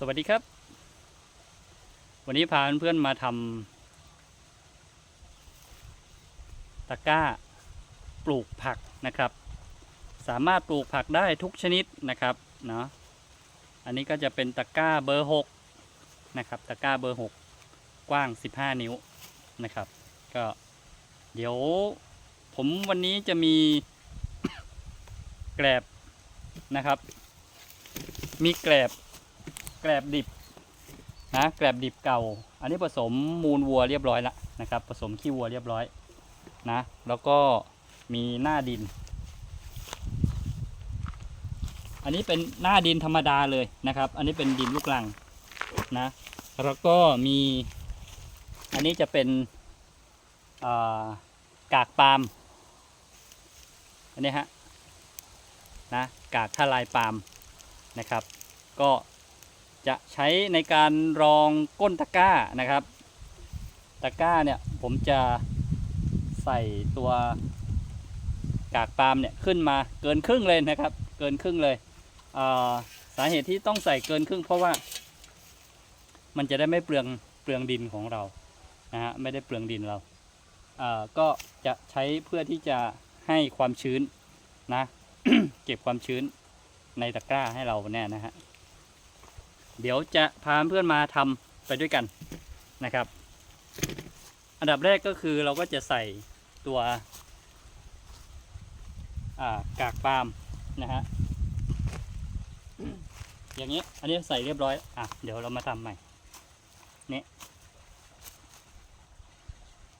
สวัสดีครับ วันนี้พาเพื่อนๆมาทำตะกร้าปลูกผักนะครับ สามารถปลูกผักได้ทุกชนิดนะครับเนาะอันนี้ก็จะเป็นตะกร้าเบอร์6นะครับตะกร้าเบอร์ 6 กว้าง 15 นิ้วนะครับ ก็เดี๋ยวผมวันนี้จะมีแกลบนะครับ มีแกลบ กลบดิบนะแกลบดิบเก่า อันนี้ผสมมูลวัวเรียบร้อยแล้วนะครับ ผสมขี้วัวเรียบร้อยนะแล้วก็มีหน้าดิน อันนี้เป็นหน้าดินธรรมดาเลยนะครับ อันนี้เป็นดินลูกลังนะแล้วก็มีอันนี้จะเป็นากากปาล์มอันนี้ฮะนะกากทลายปาล์มนะครับ ก็ จะใช้ในการรองก้นตะกร้านะครับ ตะกร้าเนี่ยผมจะใส่ตัวกากปาล์มเนี่ยขึ้นมาเกินครึ่งเลยนะครับ เกินครึ่งเลยเอ่อสาเหตุที่ต้องใส่เกินครึ่ง เพราะว่า มันจะได้ไม่เปลืองเปลืองดินของเรานะฮะไม่ได้เปลืองดินเราเอ่อก็จะใช้เพื่อที่จะให้ความชื้นนะ เก็บความชื้นในตะกร้าให้เราเนี่ยนะฮะ เดี๋ยวจะพาเพื่อนมาทำไปด้วยกันนะครับ อันดับแรกก็คือเราก็จะใส่ตัวากากปาล์มนะฮะอย่างนี้ อันนี้ใส่เรียบร้อย อะ เดี๋ยวเรามาทำใหม่ นี่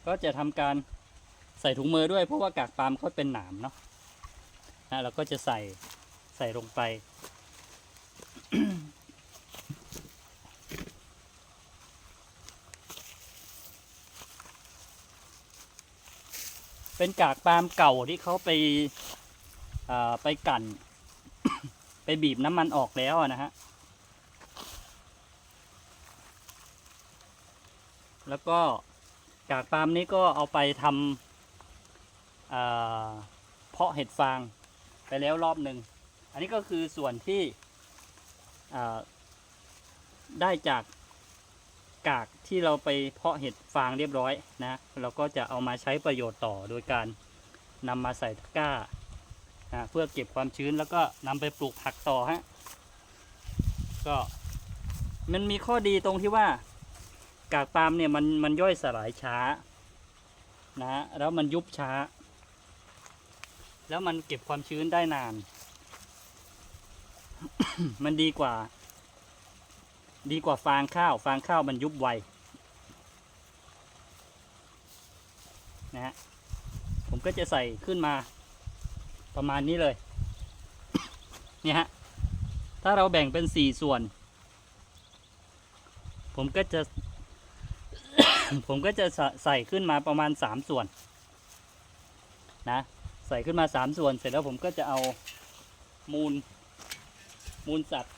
ก็จะทำการใส่ถุงมือด้วย เพราะว่ากากปาล์มเขาเป็นหนามเนาะนะเราก็จะใส่ใส่ลงไป เป็นกากปาล์มเก่าที่เขาไปไปกั่น ไปบีบน้ำมันออกแล้วนะฮะ แล้วก็กากปาล์มนี้ก็เอาไปทำเพาะเห็ดฟางไปแล้วรอบหนึ่ง อันนี้ก็คือส่วนที่ได้จาก กากที่เราไปเพาะเห็ดฟางเรียบร้อยนะเราก็จะเอามาใช้ประโยชน์ต่อโดยการนำมาใส่ตะกร้านะเพื่อเก็บความชื้นแล้วก็นำไปปลูกผักต่อฮะก็มันมีข้อดีตรงที่ว่า กากปาล์มเนี่ยมันมันย่อยสลายช้านะฮะแล้วมันยุบช้า แล้วมันเก็บความชื้นได้นาน มันดีกว่า ดีกว่าฟางข้าว ฟางข้าวมันยุบไวนะฮะผมก็จะใส่ขึ้นมาประมาณนี้เลยเนี่ยฮะถ้าเราแบ่งเป็นสี่ส่วน ผมก็จะผมก็จะใส่ขึ้นมาประมาณสามส่วนนะใส่ขึ้นมาสามส่วนเสร็จแล้วผมก็จะเอามูลมูลสัตว์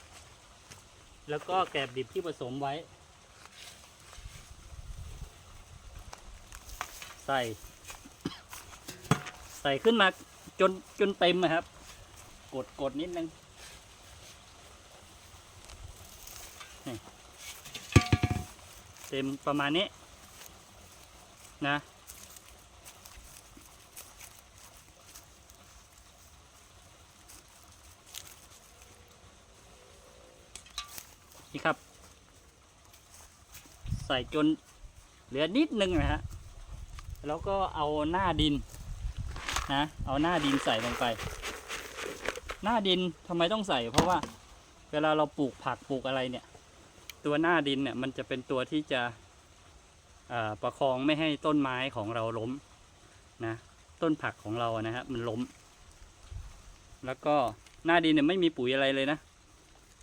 แล้วก็แกลบดิบที่ผสมไว้ ใส่ ใส่ขึ้นมาจนจนเต็มนะครับ กดกดนิดนึงเต็มประมาณนี้นะ นี่ครับ ใส่จนเหลือนิดนึงนะฮะแล้วก็เอาหน้าดินนะเอาหน้าดินใส่ลงไป หน้าดินทำไมต้องใส่ เพราะว่าเวลาเราปลูกผักปลูกอะไรเนี่ย ตัวหน้าดินเนี่ยมันจะเป็นตัวที่จะประคองไม่ให้ต้นไม้ของเราล้มนะต้นผักของเราอะนะฮะมันล้ม แล้วก็หน้าดินเนี่ยไม่มีปุ๋ยอะไรเลยนะ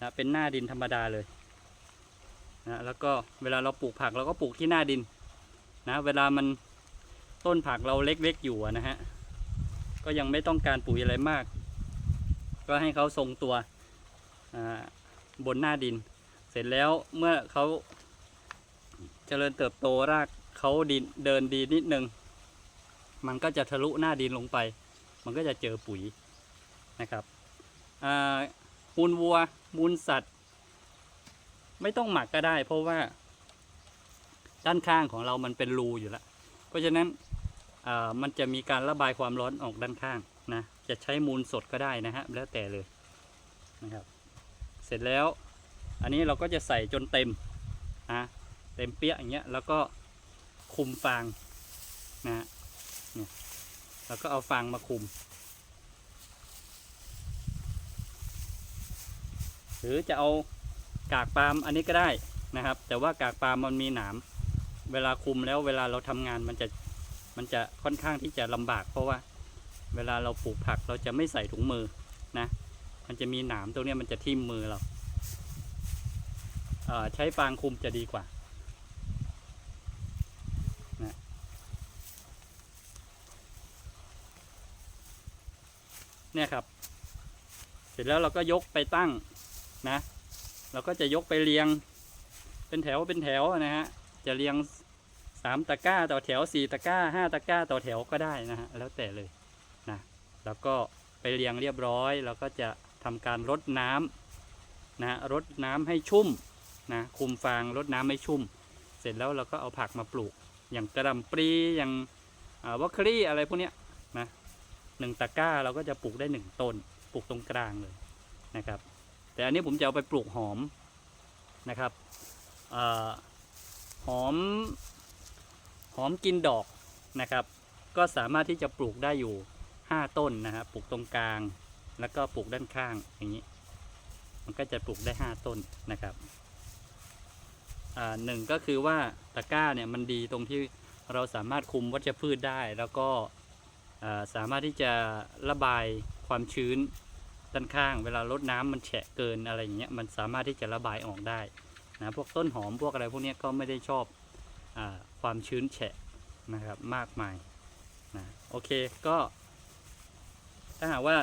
นะเป็นหน้าดินธรรมดาเลยนะแล้วก็เวลาเราปลูกผักเราก็ปลูกที่หน้าดินนะเวลามันต้นผักเราเล็กๆอยู่นะฮะก็ยังไม่ต้องการปุ๋ยอะไรมาก ก็ให้เขาทรงตัวบนหน้าดิน เสร็จแล้วเมื่อเขาเจริญเติบโตรากเขาดินเดินดีนิดนึง มันก็จะทะลุหน้าดินลงไป มันก็จะเจอปุ๋ยนะครับมูลวัว มูลสัตว์ ไม่ต้องหมักก็ได้ เพราะว่า ด้านข้างของเรามันเป็นรูอยู่แล้ว เพราะฉะนั้นมันจะมีการระบายความร้อนออกด้านข้างนะ จะใช้มูลสดก็ได้นะฮะ แล้วแต่เลยนะครับ เสร็จแล้ว อันนี้เราก็จะใส่จนเต็มนะเต็มเปี้ยอย่างเงี้ย แล้วก็คุมฟางนะฮะแล้วก็เอาฟางมาคุม รือจะเอากากปาล์มอันนี้ก็ได้นะครับ แต่ว่ากากปาล์มมันมีหนาม เวลาคุมแล้วเวลาเราทำงานมันจะมันจะค่อนข้างที่จะลำบาก เพราะว่าเวลาเราปลูกผักเราจะไม่ใส่ถุงมือนะมันจะมีหนามตรงนี้มันจะทิ่มมือเราเอ่อใช้ฟางคุมจะดีกว่านะเนี่ยครับ เสร็จแล้วเราก็ยกไปตั้ง นะเราก็จะยกไปเรียง เป็นแถวเป็นแถวนะฮะจะเรียงสามตะกร้าต่อแถวสี่ตะกร้าห้าตะกร้าต่อแถวก็ได้นะฮะแล้วแต่เลยนะแล้วก็ไปเรียงเรียบร้อยแล้วก็จะทำการรดน้ำนะรดน้ำให้ชุ่มนะคุมฟางรดน้ำให้ชุ่ม เสร็จแล้วเราก็เอาผักมาปลูก อย่างกระหลำปลีอย่างวอคคลี่อะไรพวกเนี้ยนะหนึ่งตะกร้าเราก็จะปลูกได้หนึ่งต้นปลูกตรงกลางเลยนะครับ แต่อันนี้ผมจะเอาไปปลูกหอมนะครับอหอมหอมกินดอกนะครับ ก็สามารถที่จะปลูกได้อยู่ 5 ต้นนะครับปลูกตรงกลาง แล้วก็ปลูกด้านข้างอย่างนี้ มันก็จะปลูกได้ 5 ต้นนะครับหนึ่งก็คือว่าตะกร้าเนี่ยมันดีตรงที่เราสามารถคุมวัชพืชได้ แล้วก็สามารถที่จะระบายความชื้น ด้านข้าง เวลารดน้ำมันแฉะเกินอะไรอย่างเงี้ยมันสามารถที่จะระบายออกได้นะพวกต้นหอมพวกอะไรพวกนี้ก็ไม่ได้ชอบอความชื้นแฉะนะครับมากมายนะโอเคก็ ถ้าหากว่า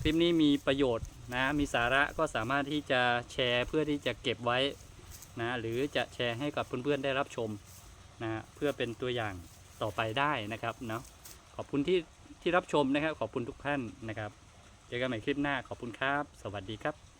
คลิปนี้มีประโยชน์นะมีสาระก็สามารถที่จะแชร์เพื่อที่จะเก็บไว้นะหรือจะแชร์ให้กับเพื่อนๆได้รับชมนะเพื่อเป็นตัวอย่างต่อไปได้นะครับเนาะขอบคุณที่ที่รับชมนะครับ ขอบคุณทุกท่านนะครับ เจอกันใหม่คลิปหน้าขอบคุณครับ สวัสดีครับ